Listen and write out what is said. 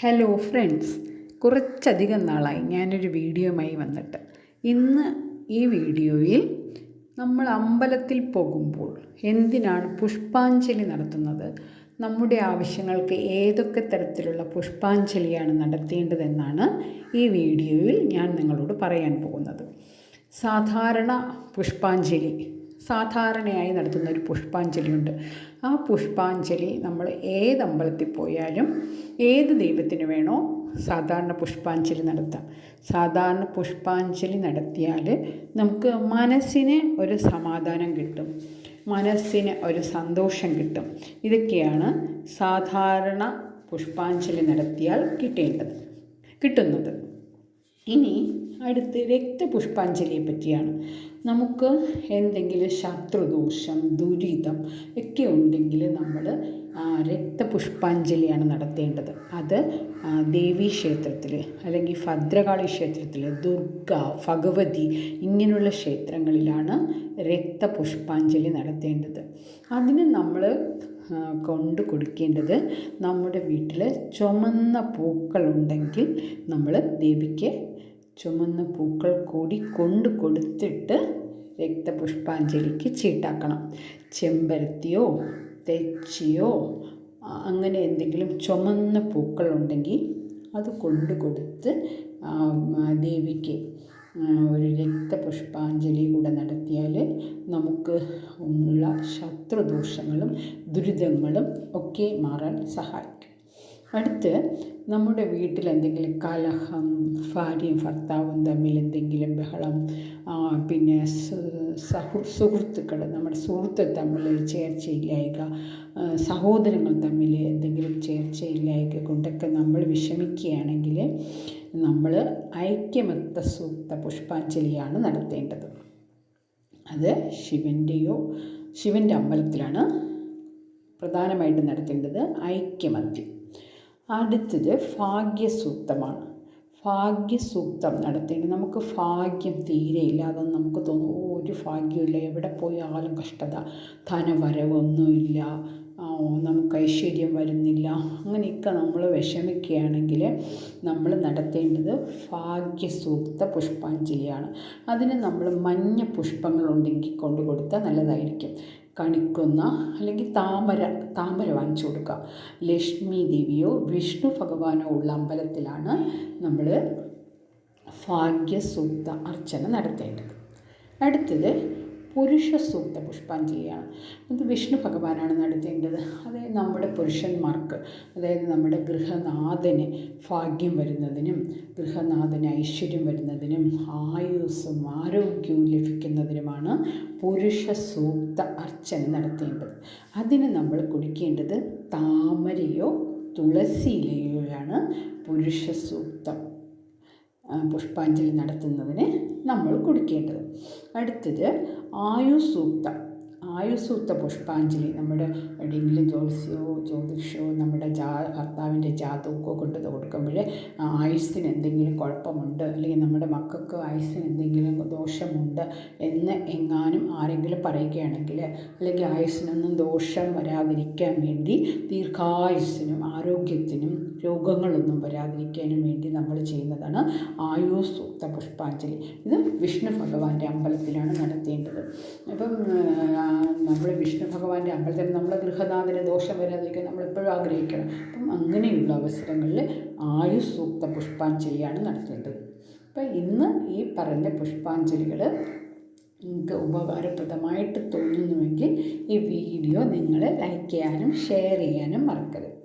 Hello friends കുറച്ചധികം നാളായി ഞാനൊരു വീഡിയോയുമായി വന്നിട്ട്. ഇന്ന് ഈ വീഡിയോയിൽ നമ്മൾ അമ്പലത്തിൽ പോകുമ്പോൾ എന്തിനാണ് പുഷ്പാഞ്ജലി നടത്തുന്നത്? നമ്മുടെ ആവശ്യങ്ങൾക്ക് ഏതൊക്കെ തരത്തിലുള്ള പുഷ്പാഞ്ജലിയാണ് നടത്തേണ്ടതെന്നാണ് ഈ വീഡിയോയിൽ ഞാൻ നിങ്ങളോട് പറയാൻ പോകുന്നത്. സാധാരണ പുഷ്പാഞ്ജലി സാധാരണയായി നടത്തുന്ന ഒരു പുഷ്പാഞ്ജലിയുണ്ട്. ആ പുഷ്പാഞ്ജലി നമ്മൾ ഏത് അമ്പലത്തിൽ പോയാലും ഏത് ദൈവത്തിന് വേണോ സാധാരണ പുഷ്പാഞ്ജലി നടത്താം. സാധാരണ പുഷ്പാഞ്ജലി നടത്തിയാൽ നമുക്ക് മനസ്സിന് ഒരു സമാധാനം കിട്ടും. മനസ്സിന് ഒരു സന്തോഷം കിട്ടും. ഇതൊക്കെയാണ് സാധാരണ പുഷ്പാഞ്ജലി നടത്തിയാൽ കിട്ടേണ്ടത് കിട്ടുന്നത്. ഇനി അടുത്ത് രക്തപുഷ്പാഞ്ജലിയെ പറ്റിയാണ് നമുക്ക് എന്തെങ്കിലും ശത്രുദോഷം ദുരിതം ഒക്കെ ഉണ്ടെങ്കിൽ നമ്മൾ രക്തപുഷ്പാഞ്ജലിയാണ് നടത്തേണ്ടത്. അത് ദേവീ ക്ഷേത്രത്തിൽ അല്ലെങ്കിൽ ഭദ്രകാളി ക്ഷേത്രത്തിൽ ദുർഗ ഭഗവതി ഇങ്ങനെയുള്ള ക്ഷേത്രങ്ങളിലാണ് രക്തപുഷ്പാഞ്ജലി നടത്തേണ്ടത്. അതിന് നമ്മൾ കൊണ്ട് കൊടുക്കേണ്ടത് നമ്മുടെ വീട്ടിൽ ചുമന്ന പൂക്കളുണ്ടെങ്കിൽ നമ്മൾ ദേവിക്ക് ചുമന്ന പൂക്കൾ കൂടി കൊണ്ട് കൊടുത്തിട്ട് രക്തപുഷ്പാഞ്ജലിക്ക് ചീട്ടാക്കണം. ചെമ്പരത്തിയോ തെച്ചിയോ അങ്ങനെ എന്തെങ്കിലും ചുമന്ന പൂക്കൾ ഉണ്ടെങ്കിൽ അത് കൊണ്ട് കൊടുത്ത് ദേവിക്ക് ഒരു രക്തപുഷ്പാഞ്ജലി കൂടെ നടത്തിയാൽ നമുക്ക് ഉള്ള ശത്രുദോഷങ്ങളും ദുരിതങ്ങളും ഒക്കെ മാറാൻ സഹായിക്കും. അടുത്ത് നമ്മുടെ വീട്ടിൽ എന്തെങ്കിലും കലഹം ഭാര്യയും ഭർത്താവും തമ്മിൽ എന്തെങ്കിലും ബഹളം പിന്നെ സഹു സുഹൃത്തുക്കൾ നമ്മുടെ സുഹൃത്ത് തമ്മിൽ ചേർച്ചയില്ലായ്ക സഹോദരങ്ങൾ തമ്മിൽ എന്തെങ്കിലും ചേർച്ചയില്ലായ്ക കൊണ്ടൊക്കെ നമ്മൾ വിഷമിക്കുകയാണെങ്കിൽ നമ്മൾ ഐക്യമത്ത സൂക്ത പുഷ്പാഞ്ജലിയാണ് നടത്തേണ്ടത്. അത് ശിവന്റെയോ ശിവന്റെ അമ്പലത്തിലാണ് പ്രധാനമായിട്ട് നടത്തേണ്ടത് ഐക്യമത്യം. അടുത്തത് ഭാഗ്യസൂക്തമാണ്. ഭാഗ്യസൂക്തം നടത്തേണ്ടത് നമുക്ക് ഭാഗ്യം തീരെ അതൊന്നും നമുക്ക് തോന്നും ഒരു ഭാഗ്യമില്ല എവിടെ പോയാലും കഷ്ടത ധനവരവൊന്നുമില്ല നമുക്ക് ഐശ്വര്യം വരുന്നില്ല. അങ്ങനെയൊക്കെ നമ്മൾ വിഷമിക്കുകയാണെങ്കിൽ നമ്മൾ നടത്തേണ്ടത് ഭാഗ്യസൂക്ത പുഷ്പാഞ്ജലിയാണ്. അതിന് നമ്മൾ മഞ്ഞ പുഷ്പങ്ങൾ പുഷ്പങ്ങളുണ്ടെങ്കിൽ കൊണ്ടു കൊടുത്താൽ നല്ലതായിരിക്കും. കണിക്കുന്ന അല്ലെങ്കിൽ താമര താമര വാങ്ങിച്ചു കൊടുക്കുക. ലക്ഷ്മി ദേവിയോ വിഷ്ണു ഭഗവാനോ ഉള്ള അമ്പലത്തിലാണ് നമ്മൾ ഭാഗ്യസൂക്ത അർച്ചന നടത്തേണ്ടത്. അടുത്തത് പുരുഷ സൂക്ത പുഷ്പാഞ്ജലിയാണ്. അത് വിഷ്ണു ഭഗവാനാണ് നടത്തേണ്ടത്. അതായത് നമ്മുടെ പുരുഷന്മാർക്ക് അതായത് നമ്മുടെ ഗൃഹനാഥന് ഭാഗ്യം വരുന്നതിനും ഗൃഹനാഥന് ഐശ്വര്യം വരുന്നതിനും ആയുസ്സും ആരോഗ്യവും ലഭിക്കുന്നതിനുമാണ് പുരുഷ സൂക്ത അർച്ചന നടത്തേണ്ടത്. അതിന് നമ്മൾ കുടിക്കേണ്ടത് താമരയോ തുളസിയിലയോയാണ് പുരുഷ സൂക്തം പുഷ്പാഞ്ജലി നടത്തുന്നതിന് നമ്മൾ കുടിക്കേണ്ടത്. അടുത്തത് ആയുസൂക്ത. ആയുസൂക്ത പുഷ്പാഞ്ജലി. നമ്മുടെ എവിടെയെങ്കിലും ജ്യോത്സ്യമോ ജ്യോതിഷമോ നമ്മുടെ ജാ ഭർത്താവിന്റെ ജാതകമൊക്കെ കൊണ്ട് കൊടുക്കുമ്പോൾ ആയുസ്സിന് എന്തെങ്കിലും കുഴപ്പമുണ്ട് അല്ലെങ്കിൽ നമ്മുടെ മക്കൾക്ക് ആയുസ്സിന് എന്തെങ്കിലും ദോഷമുണ്ട് എന്ന് എങ്ങാനും ആരെങ്കിലും പറയുകയാണെങ്കിൽ അല്ലെങ്കിൽ ആയുസ്സിനൊന്നും ദോഷം വരാതിരിക്കാൻ വേണ്ടി ദീർഘായുസ്സിനും ആരോഗ്യത്തിനും രോഗങ്ങളൊന്നും വരാതിരിക്കാനും വേണ്ടി നമ്മൾ ചെയ്യുന്നതാണ് ആയുസൂക്ത പുഷ്പാഞ്ജലി. ഇത് വിഷ്ണു ഭഗവാന്റെ അമ്പലത്തിലാണ് നടത്തേണ്ടത് അപ്പം നമ്മൾ വിഷ്ണു ഭഗവാന്റെ അമ്പലത്തിൽ നമ്മളെ ഗൃഹനാഥന് ദോഷം വരാതിരിക്കാൻ നമ്മൾ എപ്പോഴും ആഗ്രഹിക്കണം. അപ്പം അങ്ങനെയുള്ള അവസരങ്ങളിൽ ആയുസൂക്ത പുഷ്പാഞ്ജലിയാണ് നടത്തേണ്ടത് അപ്പം ഇന്ന് ഈ പറഞ്ഞ പുഷ്പാഞ്ജലികൾ നിങ്ങൾക്ക് ഉപകാരപ്രദമായിട്ട് തോന്നുന്നുവെങ്കിൽ ഈ വീഡിയോ നിങ്ങൾ ലൈക്ക് ചെയ്യാനും ഷെയർ ചെയ്യാനും മറക്കരുത്.